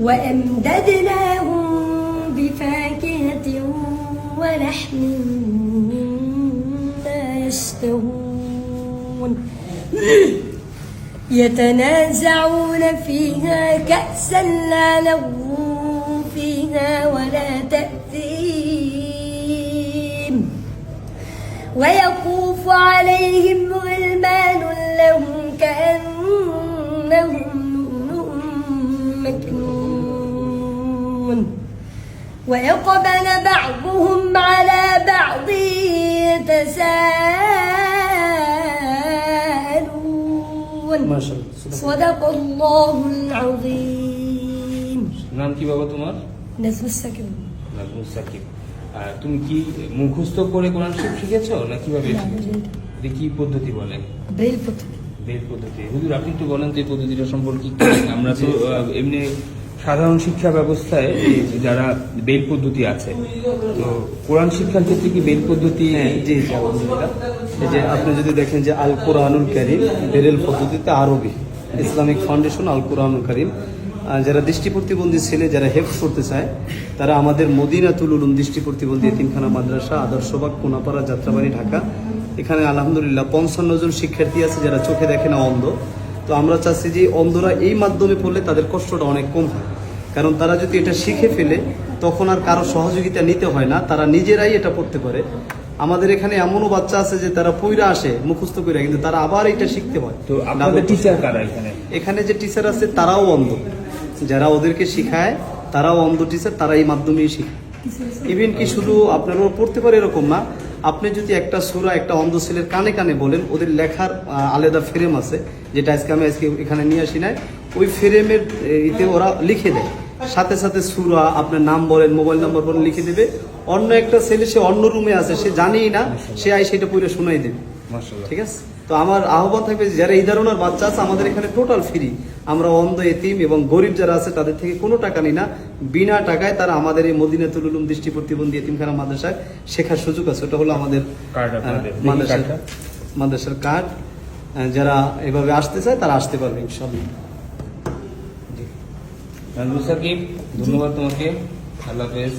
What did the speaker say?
وأمددناهم بفاكهة ولحم مما يشتهون يتنازعون فيها كأسا لا لغو فيها ولا تأثيم. ويطوف عليهم مكنون ويقبل بعضهم على بعض يتساءلون মাশাআল্লাহ صدق الله العظيم নাম কি বাবা তোমার نزل السكن নাজমুল সাকিব আর তুমি কি মুখস্থ করে কোরআন শরীফ শিখেছো না কিভাবে না, শিখেছো? বুঝিনি। এটা কি পদ্ধতি বলে بريل بطل বেল পদ্ধতি হুজুর আপনি একটু বলেন যে এই পদ্ধতিটা সম্পর্কে কি? আমরা তো আহ, এমনি সাধারণ শিক্ষা ব্যবস্থায় যারা বেল পদ্ধতি আছে তো কোরআন শিক্ষার ক্ষেত্রে কি বেল পদ্ধতি জি যে আপনি যদি দেখেন যে আল কোরআনুল করিম বেরেল পদ্ধতিতে আরবি ইসলামিক ফাউন্ডেশন আল কোরআনুল করিম যারা দৃষ্টি প্রতিবন্ধী ছেলে যারা হেল্প করতে চায় তারা আমাদের মদিনাতুল উলুম দৃষ্টি প্রতিবন্ধী এতিমখানা মাদ্রাসা আদর্শবাগ কোনাপাড়া যাত্রাবাড়ি ঢাকা এখানে আলহামদুলিল্লাহ পঞ্চান্ন জন শিক্ষার্থী আছে যারা চোখে দেখে না অন্ধ। তো আমরা চাচ্ছি যে অন্ধরা এই মাধ্যমে পড়লে তাদের কষ্টটা অনেক কম হয়। কারণ তারা যদি এটা শিখে ফেলে তখন আর কারও সহযোগিতা নিতে হয় না তারা নিজেরাই এটা পড়তে পারে। আমাদের এখানে এমনও বাচ্চা আছে যে তারা পইরা আসে মুখস্থ করে কিন্তু তারা আবার এটা শিখতে হয়। তো আপনাদের টিচার কারা এখানে? এখানে যে টিচার আছে তারাও অন্ধ। যারা ওদেরকে শিখায় তারাও অন্ধ টিচার তারা এই মাধ্যমেই শিখায় ইভেন কি শুধু আপনারা পড়তে পারে এরকম না আপনি যদি একটা সুরা একটা অন্ধ ছেলের কানে কানে বলেন ওদের লেখার আলাদা ফ্রেম আছে যেটা আজকে আমি আজকে এখানে নিয়ে আসি নাই ওই ফ্রেমের ইতে ওরা লিখে দেয়। সাথে সাথে সুরা আপনার নাম বলেন মোবাইল নাম্বার বলেন লিখে দেবে। অন্য একটা ছেলে সে অন্য রুমে আছে সে জানেই না সে আই সেটা পুরো শোনাই দেবে। ঠিক আছে? তো আমার আহ্বান থাকবে যারা এই ধরনের বাচ্চা আছে আমাদের এখানে টোটাল ফ্রি আমরা অন্ধ এতিম এবং গরিব যারা আছে তাদের থেকে কোনো টাকা নিই না। বিনা টাকায় তারা আমাদের এই মদিনাতুল উলুম দৃষ্টি প্রতিবন্ধী এতিমখানা মাদ্রাসায় শেখার সুযোগ আছে। ওটা হলো আমাদের মাদ্রাসার মাদ্রাসার কার্ড যারা এভাবে আসতে চায় তারা আসতে পারবে সাকিব ধন্যবাদ তোমাকে। আল্লাহ হাফেজ।